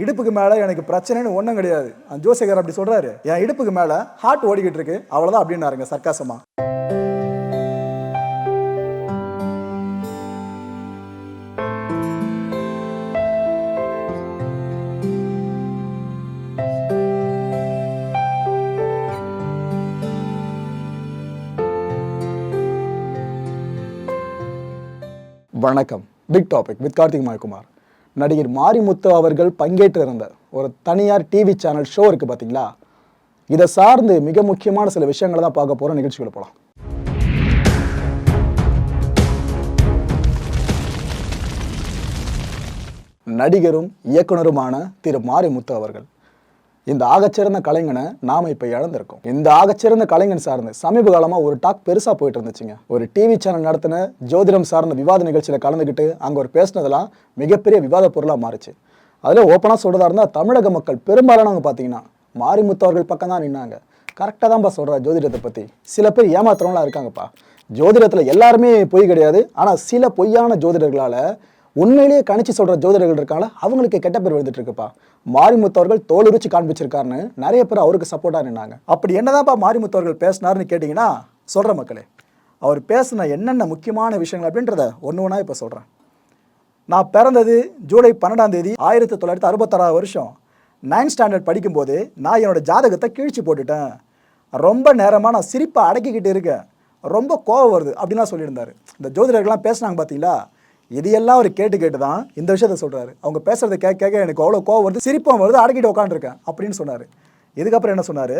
இடுப்புக்கு மேலே எனக்கு பிரச்சனைன்னு ஒன்றும் கிடையாது. அந்த ஜோசேகர் அப்படி சொல்கிறாரு என் இடுப்புக்கு மேலே ஹார்ட் ஓடிக்கிட்டு இருக்கு. அவ்வளோதான் அப்படின்னாருங்க சர்க்காசமா வணக்கம். Big topic with Karthik Mayakumar. நடிகர் மாரிமுத்து அவர்கள் பங்கேற்றிருந்தார். ஒரு தனியார் டிவி சேனல் ஷோ இருக்குது பார்த்தீங்களா இதை சார்ந்து மிக முக்கியமான சில விஷயங்களை தான் பார்க்க போகிற நிகழ்ச்சிகளை போகலாம் நடிகரும் இயக்குனருமான திரு மாரிமுத்து அவர்கள். இந்த ஆகச்சிறந்த கலைஞனை நாம இப்ப இழந்திருக்கோம். இந்த ஆகச்சிறந்த கலைஞன் சார்ந்து சமீப காலமா ஒரு டாக் பெருசா போயிட்டு இருந்துச்சுங்க. ஒரு டிவி சேனல் நடத்தின ஜோதிடம் சார்ந்த விவாத நிகழ்ச்சியில கலந்துக்கிட்டு அங்க ஒரு பேசினதெல்லாம் மிகப்பெரிய விவாத பொருளா மாறுச்சு. அதுல ஓப்பனா சொல்றதா இருந்தா தமிழக மக்கள் பெரும்பாலானவங்க பாத்தீங்கன்னா மாரிமுத்து அவர்கள் பக்கம் தான் நின்னாங்க. கரெக்டாக தான்ப்பா சொல்கிறா ஜோதிடத்தை பற்றி சில பேர் ஏமாத்துறவங்களாம் இருக்காங்கப்பா. ஜோதிடத்தில் எல்லாருமே பொய் கிடையாது. ஆனால் சில பொய்யான ஜோதிடர்களால் உண்மையிலேயே கணிச்சு சொல்கிற ஜோதிடர்கள் இருக்காங்களா? அவங்களுக்கு கெட்ட பேர் விழுந்துட்டு இருக்குப்பா. மாரிமுத்து அவர்கள் தோலுரிச்சு காண்பிச்சிருக்காருன்னு நிறைய பேர் அவருக்கு சப்போர்ட்டாக நின்னாங்க. அப்படி என்னதான்ப்பா மாரிமுத்து அவர்கள் பேசினாருன்னு கேட்டிங்கன்னா சொல்கிற மக்களே. அவர் பேசின என்னென்ன முக்கியமான விஷயங்கள் அப்படின்றத ஒன்று ஒன்றா இப்போ சொல்கிறேன் நான் பிறந்தது ஜூலை பன்னெண்டாம் தேதி ஆயிரத்தி தொள்ளாயிரத்தி அறுபத்தாறாவது வருஷம். நைன்த் ஸ்டாண்டர்ட் படிக்கும்போது நான் என்னோட ஜாதகத்தை கிழிச்சு போட்டுட்டேன். ரொம்ப நேரமாக நான் சிரிப்பை அடக்கிக்கிட்டு இருக்கேன். ரொம்ப கோவம் வருது அப்படின்லாம் சொல்லியிருந்தாரு. இந்த ஜோதிடர்கள்லாம் பேசுனாங்க பார்த்தீங்களா இதையெல்லாம் அவர் கேட்டு கேட்டு தான் இந்த விஷயத்த சொல்கிறாரு அவங்க பேசுகிறத கேட்க கேட்க எனக்கு அவ்வளோ கோவம் வருது. சிரிப்பும் வருது. அடக்கிட்டு உட்காந்துருக்கேன் அப்படின்னு சொன்னார். இதுக்கப்புறம் என்ன சொன்னார்?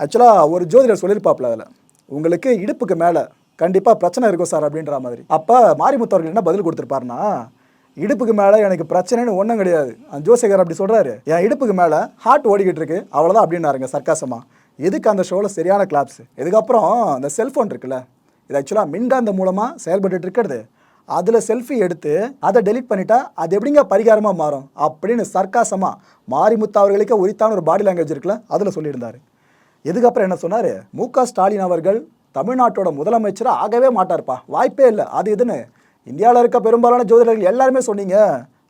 ஆக்சுவலாக ஒரு ஜோதிடர் சொல்லியிருப்பாப்ல அதில் உங்களுக்கு இடுப்புக்கு மேலே கண்டிப்பாக பிரச்சனை இருக்கும் சார் அப்படின்ற மாதிரி. அப்போ மாரிமுத்தவர்கள் என்ன பதில் கொடுத்துருப்பாருன்னா இடுப்புக்கு மேலே எனக்கு பிரச்சனைன்னு ஒன்றும் கிடையாது. அந்த ஜோசேகர் அப்படி சொல்கிறாரு என் இடுப்புக்கு மேலே ஹார்ட் ஓடிக்கிட்டு இருக்கு. அவ்வளோதான் அப்படின்னாருங்க சர்க்காசமா. எதுக்கு அந்த ஷோவில் சரியான கிளாப்ஸ் இதுக்கப்புறம் அந்த செல்ஃபோன் இருக்குல்ல இது ஆக்சுவலாக மின்காந்த மூலமாக செயல்பட்டு இருக்கிறது. அதில் செல்ஃபி எடுத்து அதை டெலீட் பண்ணிட்டா அது எப்படிங்க பரிகாரமாக மாறும்? அப்படின்னு சர்க்காசமாக மாரிமுத்து அவர்களுக்கே உரித்தான ஒரு பாடி லாங்குவேஜ் இருக்குல்ல அதில் சொல்லியிருந்தாரு. இதுக்கப்புறம் என்ன சொன்னார்? மு க ஸ்டாலின் அவர்கள் தமிழ்நாட்டோட முதலமைச்சராக ஆகவே மாட்டார்ப்பா. வாய்ப்பே இல்லை. அது இதுன்னு இந்தியாவில் இருக்க பெரும்பாலான ஜோதிடர்கள் எல்லாருமே சொன்னீங்க.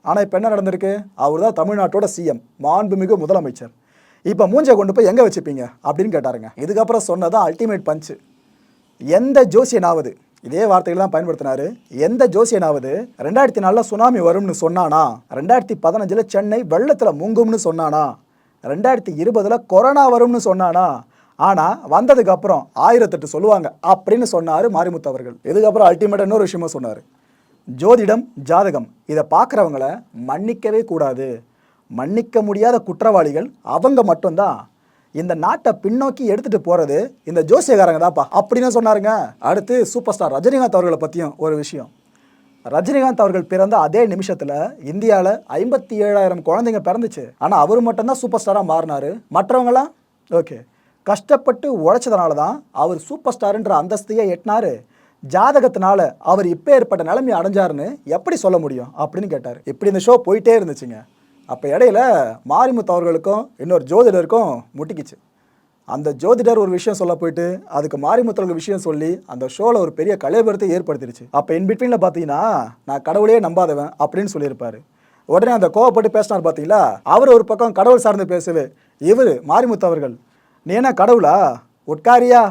ஆனால் இப்போ என்ன நடந்திருக்கு? அவர் தான் தமிழ்நாட்டோட சிஎம் மாண்புமிகு முதலமைச்சர். இப்போ மூஞ்சை கொண்டு போய் எங்கே வச்சுப்பீங்க? அப்படின்னு கேட்டாருங்க. இதுக்கப்புறம் சொன்னதான் அல்டிமேட் பஞ்சு எந்த ஜோசியனாவது இதே வார்த்தைகள் தான் பயன்படுத்தினார். எந்த ஜோசியனாவது ரெண்டாயிரத்தி நாலில் சுனாமி வரும்னு சொன்னானா ரெண்டாயிரத்தி பதினஞ்சில் சென்னை வெள்ளத்தில் முங்கும்னு சொன்னானா ரெண்டாயிரத்தி இருபதில் கொரோனா வரும்னு சொன்னானா ஆனால் வந்ததுக்கு அப்புறம் ஆயிரத்தெட்டு சொல்லுவாங்க அப்படின்னு சொன்னார் மாரிமுத்து அவர்கள். இதுக்கப்புறம் அல்டிமேட்டாக இன்னொரு விஷயமா சொன்னார். ஜோதிடம் ஜாதகம் இதை பார்க்குறவங்கள மன்னிக்கவே கூடாது. மன்னிக்க முடியாத குற்றவாளிகள் அவங்க மட்டும்தான். இந்த நாட்டை பின்னோக்கி எடுத்துட்டு போறது இந்த ஜோசியக்காரங்க தான்ப்பா. அப்படின்னு சொன்னாருங்க. அடுத்து சூப்பர் ஸ்டார் ரஜினிகாந்த் அவர்களை பற்றியும் ஒரு விஷயம். ரஜினிகாந்த் அவர்கள் பிறந்த அதே நிமிஷத்தில் இந்தியாவில் ஐம்பத்தி ஏழாயிரம் குழந்தைங்க பிறந்துச்சு. ஆனால் அவர் மட்டும்தான் சூப்பர் ஸ்டாராக மாறினாரு. மற்றவங்களாம் ஓகே கஷ்டப்பட்டு உழைச்சதுனால தான் அவர் சூப்பர் ஸ்டாருன்ற அந்தஸ்தையே எட்டினார். ஜாதகத்தினால அவர் இப்போ ஏற்பட்ட நிலைமை அடைஞ்சாருன்னு எப்படி சொல்ல முடியும் அப்படின்னு கேட்டார். இப்படி இந்த ஷோ போயிட்டே இருந்துச்சுங்க. அப்போ இடையில மாரிமுத்து அவர்களுக்கும் இன்னொரு ஜோதிடருக்கும் முட்டிக்கிச்சு. அந்த ஜோதிடர் ஒரு விஷயம் சொல்ல போயிட்டு அதுக்கு மாரிமுத்தவர்கள் விஷயம் சொல்லி அந்த ஷோவில் ஒரு பெரிய கலைபரத்தை ஏற்படுத்திடுச்சு அப்போ இன் பிட்வீனில் பார்த்தீங்கன்னா நான் கடவுளையே நம்பாதவன் அப்படின்னு சொல்லியிருப்பாரு. உடனே அந்த கோவப்பட்டு பேசினார் பார்த்தீங்களா அவர் ஒரு பக்கம் கடவுள் சார்ந்து பேசவே இவர் மாரிமுத்து அவர்கள். நீ என்ன கடவுளா? உட்காரியா?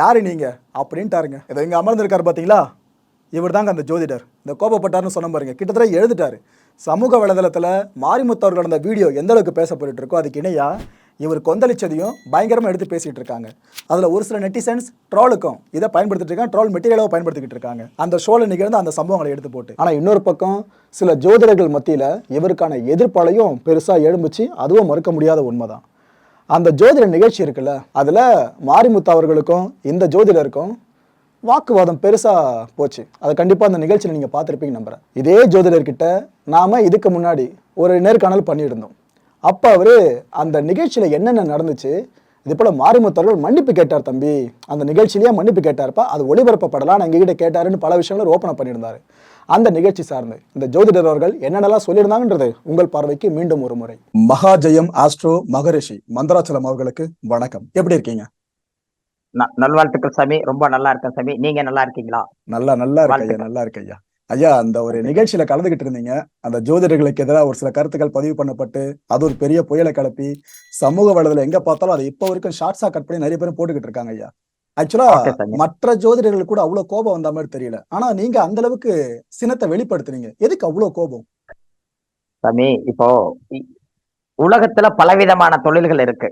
யாரு நீங்க? அப்படின்ட்டாருங்க. இதை இங்கே அமர்ந்திருக்காரு பார்த்தீங்களா இவர் தாங்க அந்த ஜோதிடர். இந்த கோபப்பட்டார்னு சொன்ன பாருங்க கிட்டத்தட்ட எழுதிட்டாரு. சமூக வலைதளத்தில் மாரிமுத்து அவர்கள் அந்த வீடியோ எந்த அளவுக்கு பேசப்பட்டு இருக்கோ அதுக்கு இணையா இவர் கொந்தளிச்சதையும் பயங்கரமாக எடுத்து பேசிகிட்டு இருக்காங்க அதில் ஒரு சில நெட்டிசன்ஸ் ட்ரோலுக்கும் இதை பயன்படுத்திட்டு இருக்காங்க ட்ரோல் மெட்டீரியலாக பயன்படுத்திக்கிட்டு இருக்காங்க அந்த ஷோவில் நிகழ்ந்த அந்த சம்பவங்களை எடுத்து போட்டு. ஆனால் இன்னொரு பக்கம் சில ஜோதிடர்கள் மத்தியில் இவருக்கான எதிர்ப்பாலையும் பெருசாக எழும்புச்சு. அதுவும் மறுக்க முடியாத உண்மை தான் அந்த ஜோதிட நிகழ்ச்சி இருக்குல்ல அதில் மாரிமுத்து அவர்களுக்கும் இந்த ஜோதிடருக்கும் வாக்குவாதம் பெருசாக போச்சு. அதை கண்டிப்பாக அந்த நிகழ்ச்சியில் நீங்கள் பார்த்துருப்பீங்க நம்புறேன். இதே ஜோதிடர்கிட்ட நாம் இதுக்கு முன்னாடி ஒரு நேர்காணல் பண்ணியிருந்தோம். அப்போ அவர் அந்த நிகழ்ச்சியில் என்னென்ன நடந்துச்சு இது போல் மாரிமுத்து மன்னிப்பு கேட்டார் தம்பி. அந்த நிகழ்ச்சியிலேயே மன்னிப்பு கேட்டார்ப்பா அது ஒளிபரப்பப்படலாம் நான் எங்ககிட்ட கேட்டாருன்னு பல விஷயங்களை ஓப்பனை பண்ணியிருந்தாரு. அந்த நிகழ்ச்சி சார்ந்து இந்த ஜோதிடர் அவர்கள் என்னென்னலாம் சொல்லியிருந்தாங்கன்றது உங்கள் பார்வைக்கு மீண்டும் ஒரு முறை. மகாஜெயம் ஆஸ்ட்ரோ மகரிஷி மந்திராச்சலம் அவர்களுக்கு வணக்கம். எப்படி இருக்கீங்க? நல்வாழ்த்துக்கள் சாமி. ரொம்ப நல்லா இருக்கேன் சாமி. நீங்க நல்லா இருக்கீங்களா? நல்லா நல்லா இருக்கு ஐயா. நல்லா இருக்கு ஐயா. ஐயா அந்த ஒரு நிகழ்ச்சியில கலந்துகிட்டு இருந்தீங்க. அந்த ஜோதிடர்களுக்கு எதிராக ஒரு சில கருத்துக்கள் பதிவு பண்ணப்பட்டு அது ஒரு பெரிய புயலை கிளப்பி சமூக வலைதளம் எங்க பார்த்தாலும் அதை இப்போ வரைக்கும் ஷார்ட்ஸா கட் பண்ணி நிறைய பேர் போட்டுக்கிட்டு இருக்காங்க ஐயா. ஆக்சுவலா மற்ற ஜோதிடர்கள் கூட அவ்வளவு கோபம் வந்த மாதிரி தெரியல. ஆனா நீங்க அந்த அளவுக்கு சினத்தை வெளிப்படுத்துனீங்க. எதுக்கு அவ்வளவு கோபம்? சாமி இப்போ உலகத்துல பலவிதமான தொழில்கள் இருக்கு.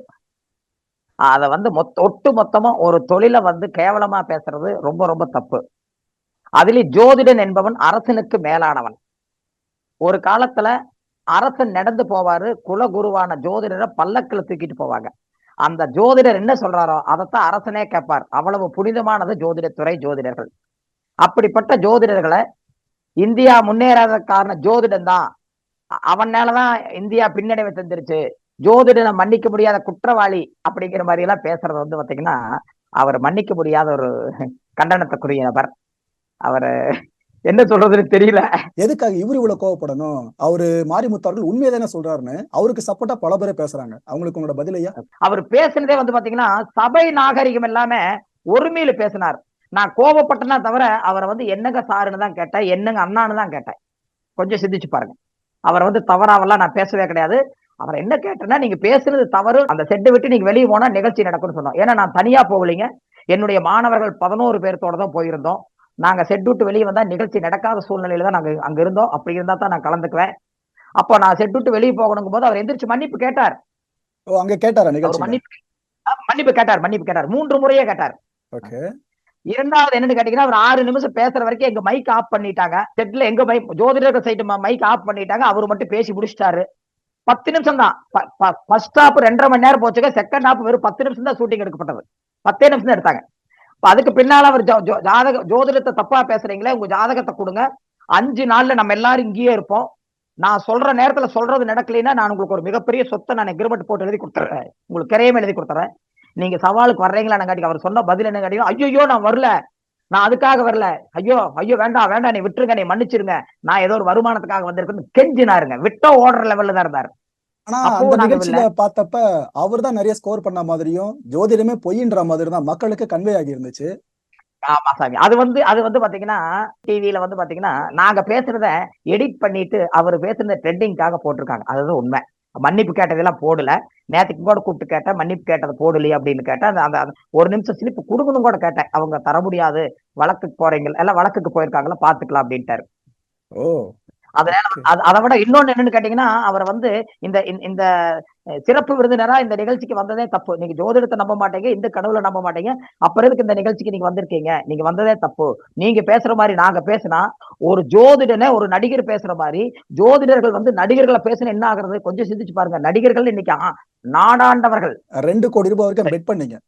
அத வந்து மொத்த ஒட்டு மொத்தமா ஒரு தொழிலை வந்து கேவலமா பேசுறது ரொம்ப ரொம்ப தப்பு. அதிலே ஜோதிடன் என்பவன் அரசனுக்கு மேலானவன். ஒரு காலத்துல அரசன் நடந்து போவாரு குலகுருவான ஜோதிடரை பல்லக்கில் தூக்கிட்டு போவாங்க. அந்த ஜோதிடர் என்ன சொல்றாரோ அதைத்தான் அரசனே கேட்பார் அவ்வளவு புனிதமானது ஜோதிடத்துறை ஜோதிடர்கள். அப்படிப்பட்ட ஜோதிடர்களை இந்தியா முன்னேறாத காரணம் ஜோதிடம் தான் அவன் மேலதான் இந்தியா பின்னடைவை தந்துருச்சு. ஜோதிடனை மன்னிக்க முடியாத குற்றவாளி அப்படிங்கிற மாதிரி எல்லாம் பேசுறது வந்து பாத்தீங்கன்னா அவர் மன்னிக்க முடியாத ஒரு கண்டனத்துக்குரிய நபர். அவர் என்ன சொல்றதுன்னு தெரியல. எதுக்காக இவரு இவ்வளவு கோவப்படணும்? அவரு மாரிமுத்து அவர்கள் உண்மையை தானே சொல்றாருன்னு அவருக்கு சப்போர்ட்டா பல பேர் பேசுறாங்க. அவங்களுக்கு உங்களோட பதில் ஐயா? அவர் பேசுனதே வந்து பாத்தீங்கன்னா சபை நாகரிகம் எல்லாமே ஒருமையில பேசினார். நான் கோபப்பட்டனா தவிர அவரை வந்து என்னங்க சாருன்னு தான் கேட்டேன் என்னங்க அண்ணான்னு தான் கேட்டேன். கொஞ்சம் சிந்திச்சு பாருங்க. அவரை வந்து தவறாவெல்லாம் நான் பேசவே கிடையாது. அவர் என்ன கேட்டேன்னா நீங்க பேசுனது தவறு அந்த செட்டை விட்டு நீங்க வெளியே போனா நிகழ்ச்சி நடக்கும்னு சொன்னோம். ஏன்னா நான் தனியா போகலைங்க. என்னுடைய மாணவர்கள் பதினோரு பேர்த்தோட தான் போயிருந்தோம். நாங்க செட் விட்டு வெளியே வந்தா நிகழ்ச்சி நடக்காத சூழ்நிலையில தான் நாங்க அங்க இருந்தோம். அப்படி இருந்தா தான் நான் கலந்துக்குவேன். அப்போ நான் செட் விட்டு வெளியே போகணுங்கும் போது அவர் எந்திரிச்சு மன்னிப்பு கேட்டார். ஓ அங்க கேட்டாரா நிகழ்ச்சி மன்னிப்பு மன்னிப்பு கேட்டார் மன்னிப்பு கேட்டார். மூன்று முறையே கேட்டார். ஓகே. இரண்டாவது என்னன்னு கேட்டீங்கன்னா ஒரு ஆறு நிமிஷம் பேசுற வரைக்கும் எங்க மைக் ஆஃப் பண்ணிட்டாங்க. செட்ல எங்க மைக் ஜோதிடர்கள் சைட்டு மைக் ஆஃப் பண்ணிட்டாங்க. அவர் மட்டும் பேசி முடிச்சிட்டாரு. பத்து நிமிஷம் தான் ஃபர்ஸ்ட் ஹாப் ரெண்டரை மணி நேரம் போச்சுங்க. செகண்ட் ஹாப் வெறும் பத்து நிமிஷம் தான் ஷூட்டிங் எடுக்கப்பட்டது. பத்தே நிமிஷம் தான் எடுத்தாங்க அதுக்கு பின்னால அவர் ஜோ- ஜோ- ஜாதக ஜோதிடத்தை தப்பா பேசுறீங்களே உங்க ஜாதகத்தை கொடுங்க. அஞ்சு நாள்ல நம்ம எல்லாரும் இங்கேயே இருப்போம். நான் சொல்ற நேரத்துல சொல்றது நடக்கலைன்னா நான் உங்களுக்கு ஒரு மிகப்பெரிய சொத்தை நான் எக்ரிமெண்ட் போட்டு எழுதி கொடுத்துறேன். உங்களுக்கு கிரையம் எழுதி கொடுத்துறேன். நீங்க சவாலுக்கு வர்றீங்களா காட்டி அவர் சொன்ன பதில் என்ன கேட்டீங்கன்னா ஐயோ நான் வரல. நான் அதுக்காக வரல. ஐயோ ஐயோ வேண்டாம் வேண்டாம் நீ விட்டுருங்க நீ மன்னிச்சிருங்க. நான் ஏதோ ஒரு வருமானத்துக்காக வந்திருக்கேன்னு கெஞ்சினாருங்க. விட்டோ ஓடுற லெவல்ல தான் இருந்தாரு. ஆனா அந்த நிகழ்ச்சியில பார்த்தப்ப அவர் தான் நிறைய ஸ்கோர் பண்ண மாதிரியும் ஜோதிடமே பொய்ன்ற மாதிரி தான் மக்களுக்கு கன்வே ஆகி இருந்துச்சு ஆமா சாமி. அது வந்து அது வந்து பாத்தீங்கன்னா டிவில வந்து பாத்தீங்கன்னா நாங்க பேசுறத எடிட் பண்ணிட்டு அவர் பேசுறத ட்ரெண்டிங்காக போட்டிருக்காங்க. அதுதான் உண்மை. மன்னிப்பு கேட்டதெல்லாம் போடல. நேத்துக்கு கூட கூப்பிட்டு கேட்டேன் மன்னிப்பு கேட்டதை போடலையே அப்படின்னு கேட்டேன். அந்த- அந்த ஒரு நிமிஷம் ஸ்லிப் கொடுக்கணும் கூட கேட்டேன். அவங்க தர முடியாது வழக்குக்கு போறீங்க எல்லாம் வழக்குக்கு போயிருக்காங்களா பாத்துக்கலாம் அப்படின்ட்டாரு. ஓ. அதனால. அது- விட இன்னொன்னு என்னன்னு கேட்டீங்கன்னா அவரை வந்து இந்த இந்த- சிறப்பு விருந்தினரா இந்த நிகழ்ச்சிக்கு வந்ததே தப்பு. நீங்க ஜோதிடத்தை நம்ப மாட்டீங்க இந்த கடவுளை நம்ப மாட்டீங்க. அப்புறம் எதுக்கு இந்த நிகழ்ச்சிக்கு நீங்க வந்திருக்கீங்க? நீங்க வந்ததே தப்பு. நீங்க பேசுற மாதிரி நாங்க பேசினா ஒரு ஜோதிடனை ஒரு நடிகர் பேசுற மாதிரி ஜோதிடர்கள் வந்து நடிகர்களை பேசினா என்ன ஆகுறது? கொஞ்சம் சிந்திச்சு பாருங்க. நடிகர்கள் இன்னைக்கு நாடாண்டவர்கள். ரெண்டு கோடி ரூபாய் வரைக்கும் பெட் பண்ணீங்க.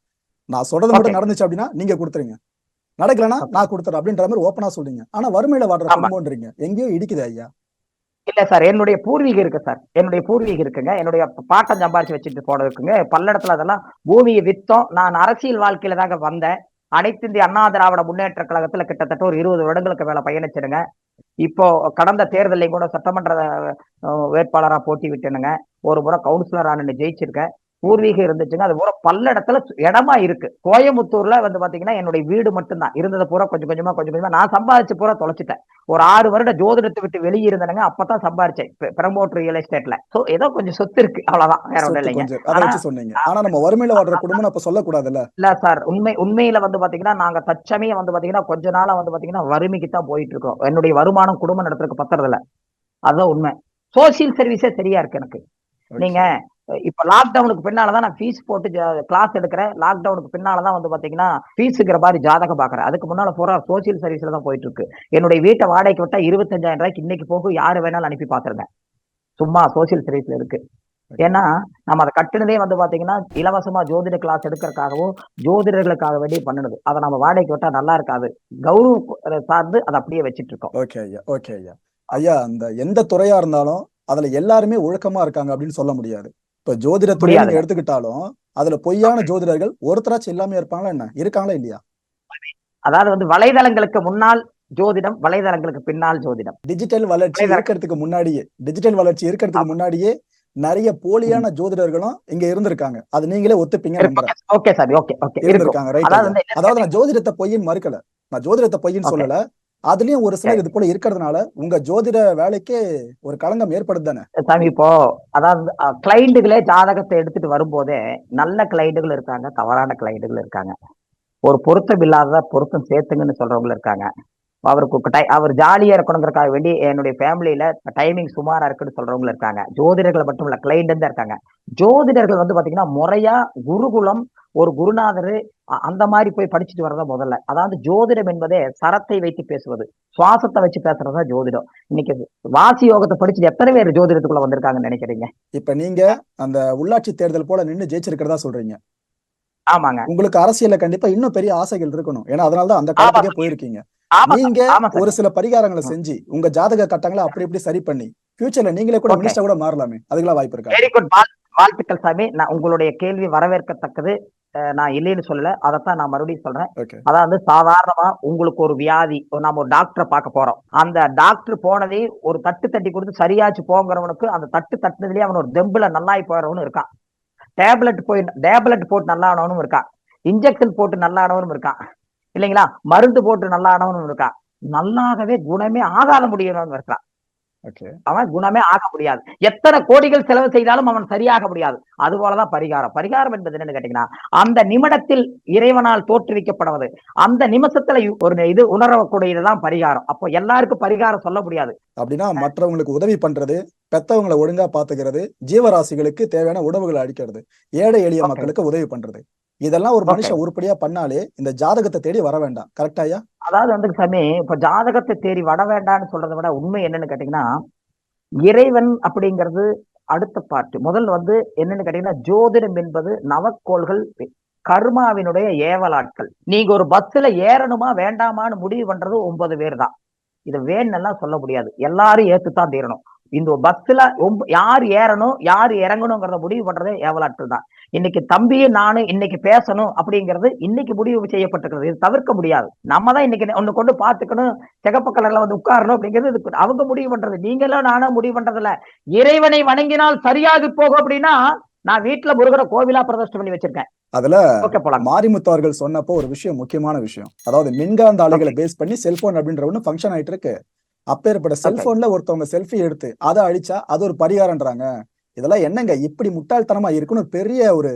நான் சொல்றது மட்டும். நடந்துச்சு அப்படின்னா நீங்க கொடுத்துருங்க. நடக்கலன்னா நான் கொடுத்துறேன் அப்படின்ற மாதிரி ஓப்பனா சொல்றீங்க. ஆனா வறுமையில வாடுற. குடும்பம்ன்றீங்க. எங்கேயோ இடிக்குது ஐயா. இல்ல சார் என்னுடைய பூர்வீகம் இருக்கு சார். என்னுடைய பூர்வீகம் இருக்குங்க. என்னுடைய பாட்டம் சம்பாரிச்சு வச்சுட்டு போனது இருக்குங்க பல்லடத்துல அதெல்லாம் பூமியை வித்தோம். நான் அரசியல் வாழ்க்கையில தாங்க வந்தேன். அனைத்து இந்திய அண்ணா திராவிட முன்னேற்ற கழகத்துல கிட்டத்தட்ட ஒரு இருபது வருடங்களுக்கு மேல பயணிச்சிருங்க இப்போ கடந்த தேர்தலையும் கூட சட்டமன்ற அஹ், வேட்பாளரா போட்டி விட்டேனுங்க. ஒரு முறை கவுன்சிலரா நின்று ஜெயிச்சிருக்கேன். பூர்வீகம் இருந்துச்சுங்க அது பூரா பல்லடத்துல இடமா இருக்கு. கோயம்புத்தூர்ல வந்து பாத்தீங்கன்னா என்னுடைய வீடு மட்டும்தான். இருந்தது பூரா கொஞ்சம் கொஞ்சமா கொஞ்சம் கொஞ்சமா நான் சம்பாதிச்சு பூரா தொலைச்சிட்டேன். ஒரு ஆறு வருட ஜோதிடத்தை விட்டு வெளியே இருந்தேனுங்க அப்பதான் சம்பாரிச்சேன். பெ- பெரம்போட்டு ரியல் எஸ்டேட்ல சோ ஏதோ கொஞ்சம் சொத்து இருக்கு. அவ்வளவுதான். வேற சொத்து இல்லைங்க. சொன்னீங்க. ஆனா நம்ம வறுமையில வாடுற குடும்பம் அப்ப சொல்லக்கூடாதுல்ல? இல்ல சார். உண்மை உண்மையில வந்து பாத்தீங்கன்னா நாங்க தற்சமயம் வந்து பாத்தீங்கன்னா கொஞ்ச நாளா வந்து பாத்தீங்கன்னா வறுமைக்கு தான் போயிட்டு இருக்கோம் என்னுடைய வருமானம் குடும்ப நடத்துறதுக்கு பத்துறது இல்ல அதுதான் உண்மை. சோசியல் சர்வீஸே சரியா இருக்கு எனக்கு. நீங்க இப்ப லாக்டவுனுக்கு பின்னாலதான் நான் ஃபீஸ் போட்டு கிளாஸ் எடுக்கிறேன். லாக்டவுனுக்கு பின்னாலதான் வந்து பாத்தீங்கன்னா ஃபீஸுங்கிற மாதிரி ஜாதகம் பாக்குறேன். அதுக்கு முன்னால பூரா சோசியல் சர்வீஸ்ல தான் போயிட்டு இருக்கு என்னுடைய வீட்டை வாடகைக்கு விட்டா இருபத்தஞ்சாயிரம் ரூபாய்க்கு இன்னைக்கு போக யாரு வேணாலும் அனுப்பி பாத்துருங்க சும்மா சோசியல் சர்வீஸ்ல இருக்கு. ஏன்னா நம்ம அதை கட்டுனதே வந்து பாத்தீங்கன்னா இலவசமா ஜோதிட கிளாஸ் எடுக்கிறதுக்காகவும் ஜோதிடர்களுக்காக வேண்டி பண்ணுனது. அதை நம்ம வாடகைக்கு விட்டா நல்லா இருக்காது. கௌரவ சார்ந்து அதை அப்படியே வச்சிட்டு இருக்கோம் ஓகே ஐயா ஓகே ஐயா. ஐயா அந்த எந்த துறையா இருந்தாலும் அதுல எல்லாருமே ஒழுக்கமா இருக்காங்க அப்படின்னு சொல்ல முடியாது. இப்ப ஜோதிட துறையை நீங்க. எடுத்துக்கிட்டாலும் அதுல பொய்யான ஜோதிடர்கள் ஒருத்தராச்சும் இல்லாம இருப்பாங்களா என்ன? இருக்காங்களா இல்லையா? அதாவது வந்து வலைதளங்களுக்கு முன்னால் ஜோதிடம் வலைதளங்களுக்கு பின்னால் ஜோதிடம். டிஜிட்டல் வளர்ச்சி? இருக்கிறதுக்கு முன்னாடியே டிஜிட்டல் வளர்ச்சி இருக்கிறதுக்கு முன்னாடியே நிறைய போலியான ஜோதிடர்களும் இங்க இருந்திருக்காங்க. அது நீங்களே ஒத்துப்பீங்க நம்புறேன். ஓகே சார் ஓகே ஓகே இருந்திருக்காங்க ரைட் அதாவது நான் ஜோதிடத்தை பொய்ன்னு மறுக்கல. நான் ஜோதிடத்தை Okay. சொல்லல. அதுலயும் ஒரு சிலர் இது போல இருக்கிறதுனால உங்க ஜோதிட வேலைக்கே ஒரு களங்கம் ஏற்படுது தானே? சாமி இப்போ அதாவது கிளைண்டுகளே ஜாதகத்தை எடுத்துட்டு வரும்போதே நல்ல கிளைண்டுகள் இருக்காங்க தவறான கிளைண்டுகள் இருக்காங்க. ஒரு பொருத்தம் இல்லாத பொருத்தம் சேர்த்துங்கன்னு சொல்றவங்க இருக்காங்க. அவருக்கு டை- அவர் ஜாலியா இருக்கணுங்கிறக்காக வேண்டி என்னுடைய ஃபேமிலியில டைமிங் சுமாரா இருக்குன்னு சொல்றவங்க இருக்காங்க. ஜோதிடர்கள் மட்டும் இல்ல கிளைண்ட் தான் இருக்காங்க. ஜோதிடர்கள் வந்து பாத்தீங்கன்னா முறையா குருகுலம் ஒரு குருநாதர் அந்த மாதிரி போய் படிச்சுட்டு வரதா முதல்ல. அதாவது ஜோதிடம் என்பதே சரத்தை வைத்து பேசுவது. சுவாசத்தை வச்சு பேசுறதா ஜோதிடம். இன்னைக்கு வாசி யோகத்தை படிச்சுட்டு எத்தனை பேர் ஜோதிடத்துக்குள்ள வந்திருக்காங்கன்னு நினைக்கிறீங்க? இப்ப நீங்க அந்த உள்ளாட்சி தேர்தல் போல நின்னு ஜெயிச்சிருக்கிறதா சொல்றீங்க. ஆமாங்க. உங்களுக்கு அரசியல்ல கண்டிப்பா இன்னும் பெரிய ஆசைகள் இருக்கணும். ஏன்னா அதனாலதான் அந்த காலத்துக்கே போயிருக்கீங்க. நீங்க ஒரு சில பரிகாரங்களை செஞ்சு உங்க ஜாதக கட்டங்களை அப்படி இப்படி சரி பண்ணி ஃபியூச்சர்ல நீங்களே கூட. மினிஸ்டர் கூட மாறலாமே. அதுக்கெல்லாம் வாய்ப்பு இருக்கா? வெரி குட் வாழ்த்துக்கள் சாமி. நான் உங்களுடைய கேள்வி வரவேற்கத்தக்கது. நான் இல்லைன்னு சொல்லல. அதைத்தான் நான் மறுபடியும் சொல்றேன். அதாவது சாதாரணமா உங்களுக்கு ஒரு வியாதி நாம ஒரு டாக்டரை பார்க்க போறோம். அந்த டாக்டர் போனதே ஒரு தட்டு தட்டி கொடுத்து சரியாச்சு போங்கிறவனுக்கு அந்த தட்டு தட்டுனதுலயே அவன் ஒரு தெம்புல நல்லாய் போறவனும் இருக்கான். டேப்லெட் போய் டேப்லெட் போட்டு நல்லானவனும் இருக்கான். இன்ஜெக்ஷன் போட்டு நல்லானவனும் இருக்கான். இல்லைங்களா? மருந்து போட்டு நல்லானவனும் இருக்கான். நல்லாகவே குணமே ஆகாத முடியவனும் இருக்கான். அவன் குணமே ஆக முடியாது. எத்தனை கோடிகள் செலவு செய்தாலும் அவன் சரியாக முடியாது. அது போலதான் பரிகாரம். பரிகாரம் என்பது என்னன்னு கேட்டீங்கன்னா அந்த நிமிடத்தில் இறைவனால் தோற்றுவிக்கப்படுவது. அந்த நிமிஷத்துல ஒரு இது உணரக்கூடியதுதான் பரிகாரம். அப்போ எல்லாருக்கும் பரிகாரம் சொல்ல முடியாது. அப்படின்னா மற்றவங்களுக்கு உதவி பண்றது பெத்தவங்களை ஒழுங்கா பாத்துக்கிறது ஜீவராசிகளுக்கு தேவையான உணவுகளை அளிக்கிறது ஏழை எளிய. மக்களுக்கு உதவி பண்றது. இதெல்லாம் ஒரு. மனுஷன் உருப்படியா பண்ணாலே இந்த ஜாதகத்தை தேடி வர வேண்டாம். கரெக்டாயா அதாவது வந்து சாமி இப்ப ஜாதகத்தை தேடி வட வேண்டாம்னு சொல்றதை விட உண்மை என்னன்னு கேட்டீங்கன்னா இறைவன் அப்படிங்கிறது அடுத்த பாட்டு முதல்ல வந்து என்னன்னு கேட்டீங்கன்னா ஜோதிடம் என்பது நவக்கோள்கள் கர்மாவினுடைய ஏவலாட்கள். நீங்க ஒரு பஸ்ல ஏறணுமா வேண்டாமான்னு முடிவு பண்றது ஒன்பது பேர் தான். இது வேணும்லாம் சொல்ல முடியாது. எல்லாரும் ஏத்துத்தான் தீரணும். இந்த பஸ்ல யார் ஏறணும் யார் இறங்கணுங்கிறத முடிவு பண்றதே ஏவலாட்கள் தான். இன்னைக்கு தம்பியும் நானும் இன்னைக்கு பேசணும் அப்படிங்கிறது இன்னைக்கு முடிவு செய்யப்பட்டிருக்கிறது. இது தவிர்க்க முடியாது. நம்ம தான் இன்னைக்கு ஒண்ணு கொண்டு பாத்துக்கணும் சிகப்பு கலர்ல வந்து உட்காரணும் அப்படிங்கிறது இதுக்கு அவங்க முடிவு பண்றது. நீங்களும் நானும் முடிவு பண்றது இல்ல இறைவனை வணங்கினால் சரியாக போகும் அப்படின்னா நான் வீட்டுல முருகரை கோவிலா பிரதிஷ்டை பண்ணி வச்சிருக்கேன். அதுல மாரிமுத்து அவர்கள் சொன்னப்போ ஒரு விஷயம் முக்கியமான விஷயம். அதாவது மின்காந்த அலைகளை பேஸ் பண்ணி செல்போன் அப்படின்ற ஒண்ணு ஃபங்க்ஷன் ஆயிட்டு இருக்கு அப்பேற்பட்ட செல்போன்ல ஒருத்தவங்க செல்ஃபி எடுத்து அதை அழிச்சா அது ஒரு பரிகாரம்ன்றாங்க. இதெல்லாம் என்னங்க இப்படி முட்டாள்தனமா இருக்குன்னு ஒரு பெரிய ஒரு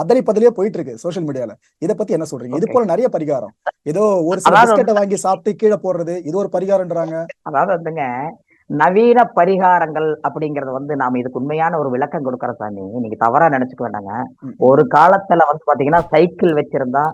அதனை பதிலே போயிட்டு இருக்கு சோஷியல் மீடியால இத பத்தி என்ன சொல்றீங்க? இது. போல நிறைய பரிகாரம். ஏதோ ஒரு சில பிஸ்கெட்டை வாங்கி சாப்பிட்டு கீழே போடுறது இது ஒரு பரிகாரம்ன்றாங்க. அதாவது வந்துங்க நவீன பரிகாரங்கள் அப்படிங்கறது வந்து நாம இதுக்கு உண்மையான ஒரு விளக்கம் கொடுக்கற சாமி நீங்க தவறா நினைச்சுக்க வேண்டாங்க. ஒரு காலத்துல வந்து பாத்தீங்கன்னா சைக்கிள் வச்சிருந்தா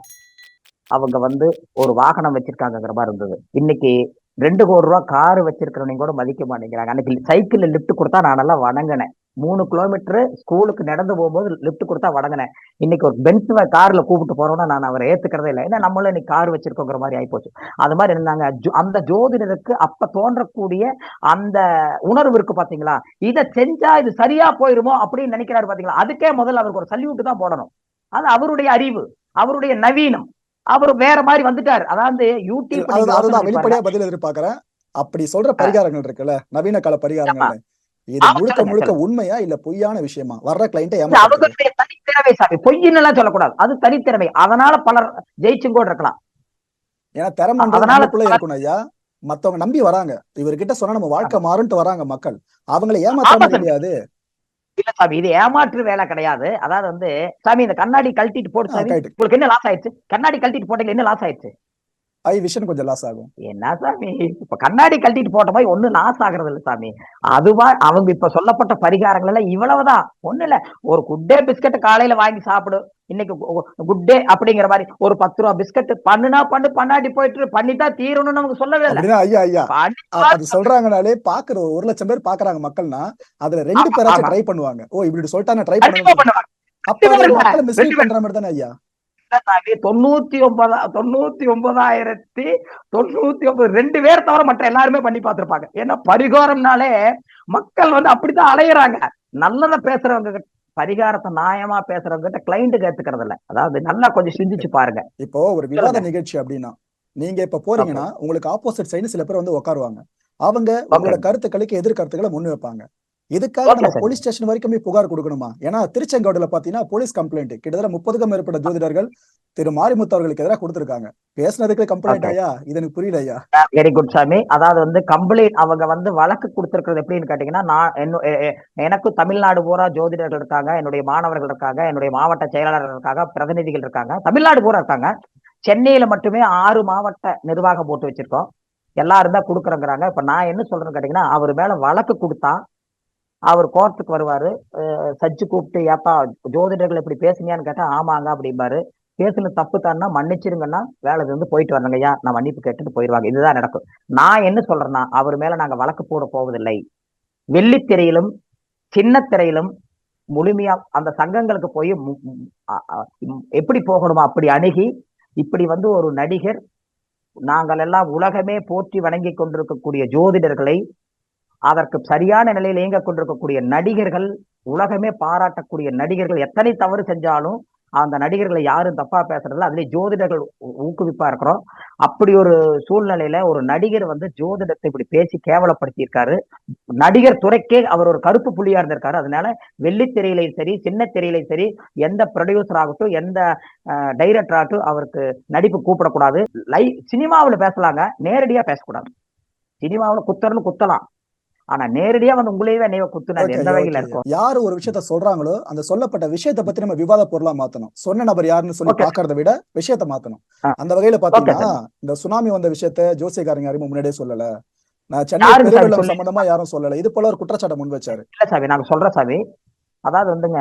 அவங்க வந்து ஒரு வாகனம் வச்சிருக்காங்கங்கிற மாதிரி இருந்தது. இன்னைக்கு ரெண்டு கோடி ரூபா கார் வச்சிருக்கிறவனையும் கூட மதிக்க மாட்டேங்கிறாங்க. அன்னைக்கு சைக்கிள் லிஃப்ட் கொடுத்தா நான் நல்லா வணங்கினேன். மூணு கிலோமீட்டர் ஸ்கூலுக்கு நடந்து போகும்போது லிஃப்ட் கொடுத்தா வணங்கினேன். இன்னைக்கு ஒரு பென்ஸ் கார்ல கூப்பிட்டு போறோம்னா நான் அவரை ஏத்துக்கிறதே இல்லை. ஏன்னா நம்மளும் இன்னைக்கு கார் வச்சிருக்கோங்கிற மாதிரி ஆயிப்போச்சு. அது மாதிரி இருந்தாங்க. ஜோ- அந்த ஜோதிடருக்கு அப்ப தோன்றக்கூடிய அந்த உணர்வு இருக்கு பாத்தீங்களா? இதை செஞ்சா இது சரியா போயிருமோ அப்படின்னு நினைக்கிறாரு பாத்தீங்களா? அதுக்கே முதல்ல அவருக்கு ஒரு சல்யூட் தான் போடணும். அது அவருடைய அறிவு அவருடைய நவீனம். அவர் வேற மாதிரி வந்துட்டாரு. அதாவது யூடியூப் அதுதான் வெளிப்படையா பதில் எதிர்பார்க்கறேன். அப்படி சொல்ற பரிகாரங்கள் இருக்குல்ல? நவீன கால பரிகாரங்கள் இது முழுக்க முழுக்க உண்மையா இல்ல பொய்யான விஷயமா? வர்ற. ஏமாத்துறது. அவங்களுடைய தனித்திறமை சாமி பொய்ன்னு எல்லாம் சொல்லக்கூடாது. அது தனித்திறமை. அதனால பலர் ஜெயிச்சும் கூட இருக்கலாம். ஏன்னா திறமன்றது அதனால இருக்கணும் ஐயா. மத்தவங்க நம்பி வராங்க. இவர்கிட்ட சொன்னா நம்ம வாழ்க்கை மாறும்ட்டு வராங்க மக்கள். அவங்கள ஏமாத்தாம ஆமா, முடியாது இல்ல சாமி இது ஏமாற்று வேலை கிடையாது. அதாவது வந்து சாமி இந்த கண்ணாடி கழட்டிட்டு போட்டு உங்களுக்கு என்ன லாஸ் ஆயிடுச்சு? கண்ணாடி கழட்டிட்டு போட்டீங்க என்ன லாஸ் ஆயிடுச்சு? ஐ விஷன் கொஞ்சம் லாஸ் ஆகும். என்ன சாமி? இப்ப கண்ணாடி கழட்டிட்டு போட்ட மாதிரி ஒண்ணும் லாஸ் ஆகுறது இல்ல சாமி. அதுவா அவங்க இப்ப சொல்லப்பட்ட பரிகாரங்கள் எல்லாம் இவ்வளவுதான். ஒண்ணு இல்ல. ஒரு குட்டே பிஸ்கட் காலையில வாங்கி சாப்பிடு. இன்னைக்கு குட்டே அப்படிங்கிற மாதிரி ஒரு பத்து ரூபா பிஸ்கட் பண்ணுனா பண்ணு பண்ணாடி போயிட்டு பண்ணிட்டா தீரணும்னு நமக்கு சொல்லவே இல்லை. ஐயா ஐயா. அது சொல்றாங்கனாலே பாக்குற ஒரு லட்சம் பேர் பாக்குறாங்க மக்கள்னா அதுல ரெண்டு பேராச்சும். ட்ரை பண்ணுவாங்க. ஓ இப்படி சொல்லிட்டா ட்ரை பண்ணுவாங்க. அப்ப. பண்ற மாதிரி தானே ஐயா? தொண்ணூத்தி ஒன்பதா தொண்ணூத்தி ஒன்பதாயிரத்தி தொண்ணூத்தி ஒன்பது ரெண்டு பேர் தவிர மற்ற எல்லாருமே பண்ணி பார்த்திருப்பாங்க. ஏன்னா பரிகாரம்னாலே மக்கள் வந்து அப்படித்தான் அலையுறாங்க. நல்லத பேசுறவங்க பரிகாரத்தை நியாயமா பேசுறவங்க கிட்ட கிளைண்ட் கேட்டுக்கிறது இல்ல. அதாவது நல்லா கொஞ்சம் சிந்திச்சு பாருங்க. இப்போ ஒரு விவாத நிகழ்ச்சி அப்படின்னா நீங்க இப்ப போறீங்கன்னா உங்களுக்கு ஆப்போசிட் சைடு சில பேர் வந்து உட்காருவாங்க. அவங்க உங்களோட கருத்துக்களுக்கு எதிர் கருத்துக்களை முன் வைப்பாங்க இதுக்காக நம்ம. போலீஸ் ஸ்டேஷன் வரைக்கும் புகார் கொடுக்கணுமா? ஏன்னா திருச்செங்கோடுல பாத்தீங்கன்னா போலீஸ் கம்ப்ளைண்ட் கிட்டத்தட்ட முப்பதுக்கும் மேற்பட்ட ஜோதிடர்கள் திரு மாரிமுத்து அவர்களுக்கு எதிராக கொடுத்திருக்காங்க. பேசுனதுக்கு கம்ப்ளைண்ட். ஐயா? இது எனக்கு புரியல ஐயா. வெரி குட் சாமி. அதாவது வந்து கம்ப்ளைண்ட் அவங்க வந்து வழக்கு கொடுத்திருக்கிறது எப்படின்னு கேட்டீங்கன்னா நான் எனக்கு தமிழ்நாடு பூரா ஜோதிடர்கள் இருக்காங்க என்னுடைய மாணவர்கள் இருக்காங்க என்னுடைய மாவட்ட செயலாளர்கள் இருக்காங்க பிரதிநிதிகள் இருக்காங்க. தமிழ்நாடு பூரா இருக்காங்க. சென்னையில மட்டுமே ஆறு மாவட்ட நிர்வாகம் போட்டு வச்சிருக்கோம். எல்லாரும் தான் கொடுக்குறேங்கிறாங்க. இப்ப நான் என்ன சொல்றேன்னு கேட்டீங்கன்னா அவர் மேல வழக்கு கொடுத்தா அவர் கோர்ட்டுக்கு வருவாரு. அஹ் சர்ச்சு கூப்பிட்டு ஏப்பா ஜோதிடர்கள் இப்படி பேசுனியான்னு கேட்டா ஆமாங்க அப்படிம்பாரு. பேசுன தப்பு தான்னா மன்னிச்சிருங்கன்னா வேலை இருந்து போயிட்டு வரணுங்க ஐயா. நான் மன்னிப்பு கேட்டுட்டு போயிடுவாங்க. இதுதான் நடக்கும். நான் என்ன சொல்றேன்னா அவர் மேல நாங்க வழக்கு போட போவதில்லை. வெள்ளித்திரையிலும் சின்ன திரையிலும் முழுமையா அந்த சங்கங்களுக்கு போய் எப்படி போகணுமோ? அப்படி அணுகி இப்படி வந்து ஒரு நடிகர் நாங்கள் எல்லாம் உலகமே போற்றி வணங்கி கொண்டிருக்கக்கூடிய ஜோதிடர்களை அதற்கு சரியான நிலையில் இயங்க கொண்டிருக்கக்கூடிய நடிகர்கள் உலகமே பாராட்டக்கூடிய நடிகர்கள் எத்தனை தவறு செஞ்சாலும் அந்த நடிகர்களை யாரும் தப்பா பேசுறதில்ல. அதுல ஜோதிடர்கள் ஊக்குவிப்பா இருக்கிறோம். அப்படி ஒரு சூழ்நிலையில ஒரு நடிகர் வந்து ஜோதிடத்தை இப்படி பேசி கேவலப்படுத்தி இருக்காரு நடிகர் துறைக்கே அவர் ஒரு கருப்பு புள்ளியா இருந்திருக்காரு. அதனால வெள்ளித்திரையிலையும் சரி சின்ன திரையிலையும் சரி எந்த ப்ரொடியூசர் ஆகட்டும் எந்த டைரக்டர் ஆகட்டும் அவருக்கு நடிப்பு கூப்பிடக்கூடாது. லை சினிமாவுல பேசலாங்க. நேரடியா பேசக்கூடாது. சினிமாவுல குத்தர்னு குத்தலாம். ஆனா நேரடியா வந்து உங்களையே நீங்க குத்துனது எந்த வகையில. இருக்கும் யாரு ஒரு விஷயத்த சொல்றாங்களோ அந்த சொல்லப்பட்ட விஷயத்தை பத்தி நம்ம விவாத பொருளா மாத்தணும் சொன்ன நபர் யாருன்னு சொல்லி. பாக்குறத விட விஷயத்த மாத்தணும். அந்த வகையில பாத்தீங்கன்னா. இந்த சுனாமி வந்த விஷயத்த ஜோசியக்காரங்க யாரும் முன்னாடியே சொல்லல நான் சென்னை பெருவெள்ளம் சம்பந்தமா யாரும் சொல்லல இது போல ஒரு குற்றச்சாட்டை முன் வச்சாரு இல்ல சாமி நாங்க சொல்ற சாமி அதாவது வந்துங்க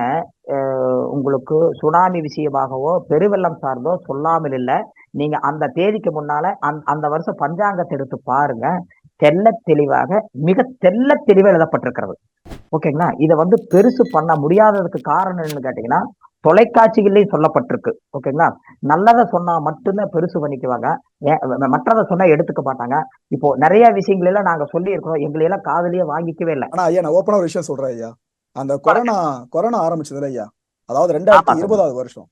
உங்களுக்கு சுனாமி விஷயமாகவோ பெருவெள்ளம் சார்ந்தோ சொல்லாமல் இல்ல நீங்க அந்த தேதிக்கு முன்னால அந்த அந்த வருஷம் பஞ்சாங்கத்தை எடுத்து பாருங்க தெள்ள தெளிவாக மிக தெள்ள தெளிவா எழுதப்பட்டிருக்கிறது. ஓகேங்களா? இதை வந்து பெருசு பண்ண முடியாததுக்கு காரணம் என்னன்னு கேட்டீங்கன்னா தொலைக்காட்சிகள்லயும் சொல்லப்பட்டிருக்கு. ஓகேங்களா? நல்லதை சொன்னா மட்டும்தான் பெருசு பண்ணிக்குவாங்க. மற்றதை சொன்னா எடுத்துக்க மாட்டாங்க. இப்போ நிறைய விஷயங்கள் எல்லாம் நாங்க சொல்லி இருக்கிறோம் எங்களை எல்லாம் காதலியே வாங்கிக்கவே இல்லை. ஆனா ஐயா நான் ஓப்பனா ஒரு விஷயம் சொல்றேன் ஐயா. அந்த கொரோனா கொரோனா ஆரம்பிச்சதுல ஐயா. அதாவது ரெண்டாயிரத்தி. இருபதாவது வருஷம்.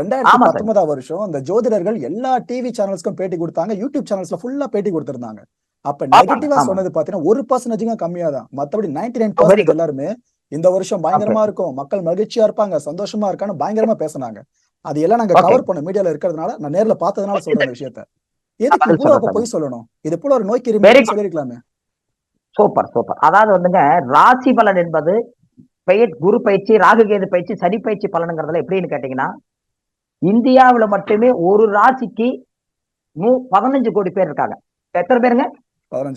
ரெண்டாயிரத்தி. பத்தொன்பதாவது வருஷம் அந்த ஜோதிடர்கள் எல்லா டிவி சேனல்ஸ்க்கும் பேட்டி கொடுத்தாங்க. யூடியூப் சேனல்ஸ்ல ஃபுல்லா பேட்டி கொடுத்திருந்தாங்க. அப்ப நெகட்டிவா. சொன்னது பாத்தீங்கன்னா ஒரு பர்சன்டேஜ் கம்மியா தான். மத்தபடி நைன்டி நைன் good. எல்லாருமே இந்த வருஷம் பயங்கரமா இருக்கும். மக்கள் மகிழ்ச்சியா இருப்பாங்க சந்தோஷமா இருக்கான்னு பயங்கரமா பேசுனாங்க. அது எல்லாம் நாங்க. கவர் பண்ண மீடியால இருக்கிறதுனால நான் நேர்ல பார்த்ததுனால சொல்றேன் விஷயத்த. எதுக்கு இவ்வளவு அப்ப பொய் சொல்லணும்? இது போல ஒரு நோய் Very கிருமி good. சொல்லிருக்கலாமே சூப்பர் சூப்பர் அதாவது வந்துங்க ராசி பலன் என்பது பெயர் குரு பயிற்சி ராகுகேது பயிற்சி சனி பயிற்சி பலனுங்கிறதுல எப்படின்னு கேட்டீங்கன்னா இந்தியாவுல மட்டுமே ஒரு ராசிக்கு நூ பதினஞ்சு கோடி பேர் இருக்காங்க. எத்தனை பேருங்க?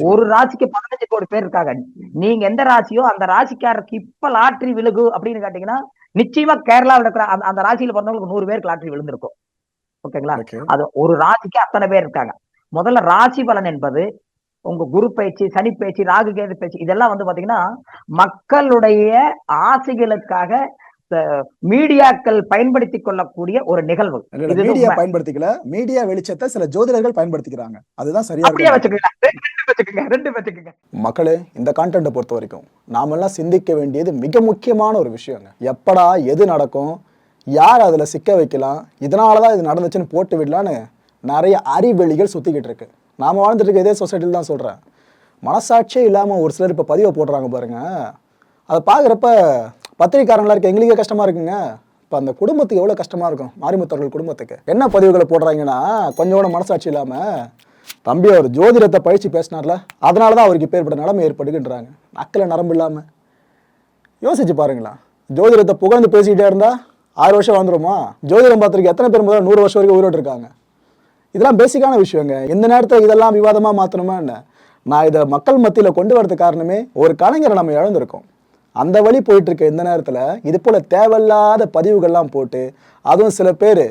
ஒரு ராசிக்கு பதினஞ்சு கோடி பேர் இருக்காங்க. நீங்க எந்த ராசியோ அந்த ராசிக்காரருக்கு இப்ப லாட்டரி விழுகு அப்படின்னு கேட்டீங்கன்னா நிச்சயமா கேரளாவில் இருக்கிற அந்த அந்த ராசியில பிறந்தவங்களுக்கு நூறு பேருக்கு லாட்டரி விழுந்திருக்கும். ஓகேங்களா? ஓகே. அது ஒரு ராசிக்கு அத்தனை பேர் இருக்காங்க. முதல்ல ராசி பலன் என்பது உங்க குரு பயிற்சி சனி பயிற்சி ராகு கேது பயிற்சி இதெல்லாம் வந்து பாத்தீங்கன்னா மக்களுடைய ஆசைகளுக்காக மீடியாக்கள் பயன்படுத்தி கொள்ளக்கூடிய ஒரு நிகழ்வு. மீடியா. பயன்படுத்திக்கல மீடியா வெளிச்சத்தை சில ஜோதிடர்கள் பயன்படுத்திக்கிறாங்க. அதுதான் சரியா வச்சுக்கோங்க. மக்களே இந்த கான்டென்ட்டை பொறுத்த வரைக்கும் நாமெல்லாம் சிந்திக்க வேண்டியது மிக முக்கியமான ஒரு விஷயங்க. எப்படா எது நடக்கும் யார் அதில் சிக்க வைக்கலாம் இதனால தான் இது நடந்துச்சுன்னு போட்டு விடலான்னு நிறைய அறிவெளிகள் சுற்றிக்கிட்டு இருக்கு. நாம் வாழ்ந்துட்டு இருக்க இதே சொசைட்டியில் தான் சொல்கிறேன் மனசாட்சியே இல்லாமல் ஒரு சிலர் இப்போ பதிவை போடுறாங்க பாருங்க. அதை பார்க்குறப்ப பத்திரிக்காரங்களா இருக்க எங்களுக்கே கஷ்டமாக இருக்குங்க. இப்போ அந்த குடும்பத்துக்கு எவ்வளோ கஷ்டமாக இருக்கும்? மாரிமுத்தவர்கள் குடும்பத்துக்கு. என்ன பதிவுகளை போடுறாங்கன்னா கொஞ்சம் கூட மனசாட்சி இல்லாமல் தம்பி அவர் ஜோதிடத்தை பயிற்சி பேசினார்ல அதனால தான் அவருக்கு இப்பேற்பட்ட நிலைமை ஏற்படுகின்றாங்க. நக்கில் நரம்பு இல்லாமல் யோசிச்சு பாருங்களேன். ஜோதிடத்தை புகழ்ந்து பேசிக்கிட்டே இருந்தா ஆறு வருஷம் வாழ்ந்துருமா ஜோதிடம் பார்த்துருக்கு எத்தனை பேர் முதல்ல நூறு வருஷம் வரைக்கும் உயிரோடு இருக்காங்க இதெல்லாம் பேசிக்கான விஷயங்க. இந்த நேரத்தில் இதெல்லாம் விவாதமாக மாற்றணுமா என்ன? நான் இதை மக்கள் மத்தியில் கொண்டு வரது காரணமே ஒரு கலைஞரை நம்ம இழந்திருக்கோம். அந்த வழி போயிட்டுருக்க இந்த நேரத்தில் இது போல் தேவையில்லாத பதிவுகள்லாம் போட்டு அதுவும் சில பேர்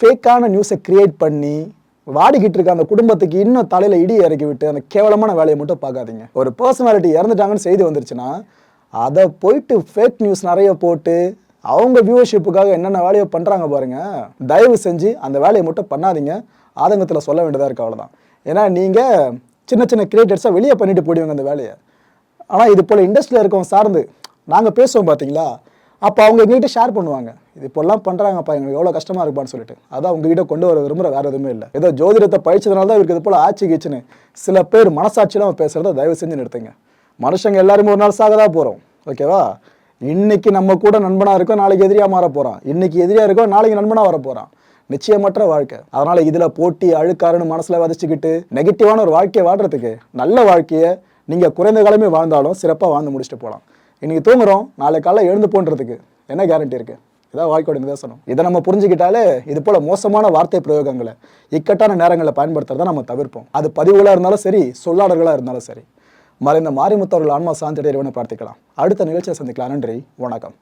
ஃபேக்கான நியூஸை க்ரியேட் பண்ணி வாடிக்கிட்டு இருக்க அந்த குடும்பத்துக்கு இன்னும் தலையில் இடி இறக்கி விட்டு அந்த கேவலமான வேலையை மட்டும் பார்க்காதீங்க. ஒரு பர்சனாலிட்டி இறந்துட்டாங்கன்னு செய்தி வந்துருச்சுன்னா அதை போயிட்டு ஃபேக் நியூஸ் நிறைய போட்டு அவங்க வியூவர்ஷிப்புக்காக என்னென்ன வேலையை பண்ணுறாங்க பாருங்கள் தயவு செஞ்சு அந்த வேலையை மட்டும் பண்ணாதீங்க. ஆதங்கத்தில் சொல்ல வேண்டியதாக இருக்கு அவ்வளோதான் ஏன்னா நீங்கள் சின்ன சின்ன கிரியேட்டர்ஸாக வெளியே பண்ணிட்டு போயிடுவாங்க அந்த வேலையை. ஆனால் இது போல் இண்டஸ்ட்ரியில் இருக்கவங்க சார்ந்து நாங்கள் பேசுவோம் பார்த்தீங்களா அப்போ அவங்க எங்ககிட்ட ஷேர் பண்ணுவாங்க. இது இப்போல்லாம் பண்ணுறாங்கப்பா எங்களுக்கு எவ்வளோ கஷ்டமாக இருப்பான்னு சொல்லிட்டு. அதான் உங்ககிட்ட கொண்டு வர விரும்புகிற வேறு எதுவுமே இல்லை. ஏதோ ஜோதிடத்தை பழிச்சதுனால தான் இவருக்கு இது போல் ஆட்சி கீச்சுன்னு சில பேர் மனசாட்சியெல்லாம் பேசுகிறத தயவு செஞ்சு நிறுத்துங்க. மனுஷங்க எல்லாருமே ஒரு நாள் சாக தான் போகிறோம் ஓகேவா? இன்னைக்கு நம்ம கூட நண்பனாக இருக்கோம் நாளைக்கு எதிரியாக மாற போகிறான் இன்னைக்கு எதிரியாக இருக்கோம் நாளைக்கு நண்பனாக வர போகிறான் நிச்சயமற்ற வாழ்க்கை. அதனால் இதில் போட்டி அழுக்காருன்னு மனசில் வதச்சிக்கிட்டு நெகட்டிவான ஒரு வாழ்க்கையை வாழ்றதுக்கு நல்ல வாழ்க்கையை நீங்கள் குறைந்த காலமே வாழ்ந்தாலும் சிறப்பாக வாழ்ந்து முடிச்சுட்டு போகலாம் இன்றைக்கி தூங்குறோம் நாளை காலையில் எழுந்து போன்றதுக்கு என்ன கேரண்டி இருக்கு? இதான் வாழ்க்கையோட நிதர்சனம். இதை நம்ம புரிஞ்சுக்கிட்டாலே இது போல் மோசமான வார்த்தை பிரயோகங்களை இக்கட்டான நேரங்களில் பயன்படுத்துறதை நம்ம தவிர்ப்போம். அது பதிவுகளாக இருந்தாலும் சரி சொல்லாடர்களாக இருந்தாலும் சரி. மறைந்த மாரிமுத்தவர்கள் ஆன்மா சாந்தி பிரார்த்திக்கலாம். அடுத்த நிகழ்ச்சியை சந்திக்கலாம். நன்றி வணக்கம்.